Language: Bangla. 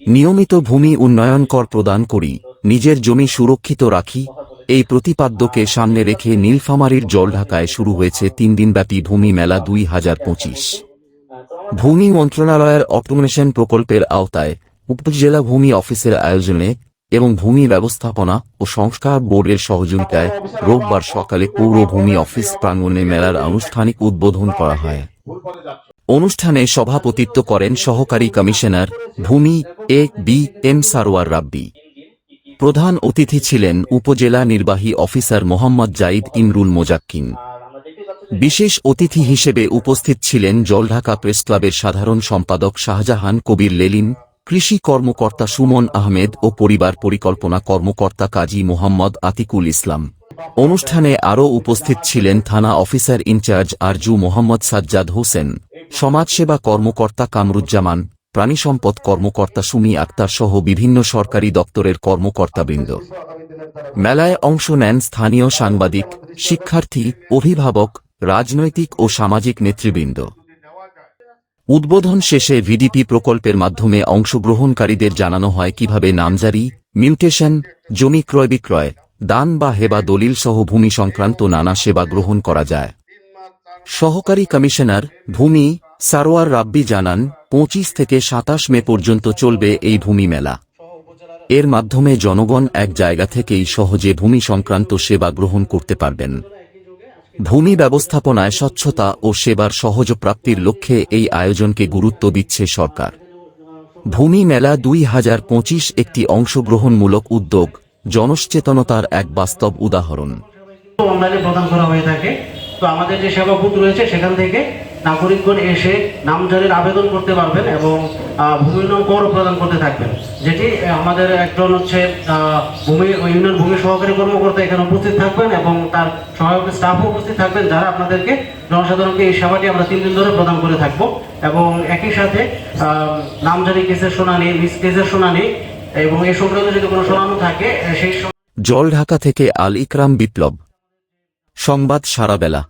নিয়মিত ভূমি উন্নয়ন কর প্রদান করি, নিজের জমি সুরক্ষিত রাখি, এই প্রতিপাদ্যকে সামনে রেখে নীলফামারীর জলঢাকায় শুরু হয়েছে তিন দিনব্যাপী ভূমি মেলা দুই হাজার পঁচিশ। ভূমি মন্ত্রণালয়ের অটোমেশন প্রকল্পের আওতায় উপজেলা ভূমি অফিসের আয়োজনে এবং ভূমি ব্যবস্থাপনা ও সংস্কার বোর্ডের সহযোগিতায় রোববার সকালে পৌর ভূমি অফিস প্রাঙ্গণে মেলার আনুষ্ঠানিক উদ্বোধন করা হয়। অনুষ্ঠানে সভাপতিত্ব করেন সহকারী কমিশনার ভূমি A B M Sarwar Rabbi. প্রধান অতিথি ছিলেন উপজেলা নির্বাহী অফিসার মোহাম্মদ জাইদ ইমরুল মোজাক্কিন। বিশেষ অতিথি হিসেবে উপস্থিত ছিলেন জলঢাকা প্রেস ক্লাবের সাধারণ সম্পাদক শাহজাহান কবির লেলিন, কৃষি কর্মকর্তা সুমন আহমেদ ও পরিবার পরিকল্পনা কর্মকর্তা কাজী মোহাম্মদ আতিকুল ইসলাম। অনুষ্ঠানে আরও উপস্থিত ছিলেন থানা অফিসার ইনচার্জ আরজু মোহাম্মদ সাজ্জাদ হোসেন। সমাজসেবা কর্মকর্তা কামরুজ্জামান, প্রাণিসম্পদ কর্মকর্তা সুমি আক্তার সহ বিভিন্ন সরকারি দপ্তরের কর্মকর্তাবৃন্দ। মেলায় অংশ নেন স্থানীয় সাংবাদিক, শিক্ষার্থী, অভিভাবক, রাজনৈতিক ও সামাজিক নেতৃবৃন্দ। উদ্বোধন শেষে ভিডিপি প্রকল্পের মাধ্যমে অংশগ্রহণকারীদের জানানো হয় কীভাবে নামজারি, মিউটেশন, জমি ক্রয় বিক্রয়, দান বা হেবা দলিল সহ ভূমি সংক্রান্ত নানা সেবা গ্রহণ করা যায়। সহকারী কমিশনার, ভূমি সারোয়ার রাব্বি জানান, পঁচিশ থেকে সাতাশ মে পর্যন্ত চলবে এই ভূমি মেলা এর মাধ্যমে জনগণ এক জায়গা থেকেই সহজে ভূমি সংক্রান্ত সেবা গ্রহণ করতে পারবেন। ভূমি ব্যবস্থাপনায় স্বচ্ছতা ও সেবার সহজ প্রাপ্তির লক্ষ্যে এই আয়োজনকে গুরুত্ব দিচ্ছে সরকার। ভূমি মেলা দুই হাজার পঁচিশ একটি অংশগ্রহণমূলক উদ্যোগ, জনসচেতনতার এক বাস্তব উদাহরণ। প্রদান করা হয়ে থাকে। তো আমাদের যে সেবা রয়েছে সেখান থেকে নাগরিকগণ এসে নামজারির আবেদন করতে পারবেন এবং ভূমি করও প্রদান করতে থাকবেন। যেটি আমাদের একজন হচ্ছে ভূমি, ইউনিয়ন ভূমি সহকারী কর্মকর্তা এখানে উপস্থিত থাকবেন এবং তার সহায়ক স্টাফও উপস্থিত থাকবেন, যারা আপনাদেরকে জনসাধারণকে এই সেবাটি আমরা তিন দিন ধরে প্রদান করে থাকব। এবং একই সাথে নামজারি কেসের শুনানি, মিস কেসের শুনানি এবং এই সংক্রান্ত যদি কোনো শুনানো থাকে সেই জল ঢাকা থেকে আল ইকরাম বিপ্লব। সংবাদ সারাবেলা।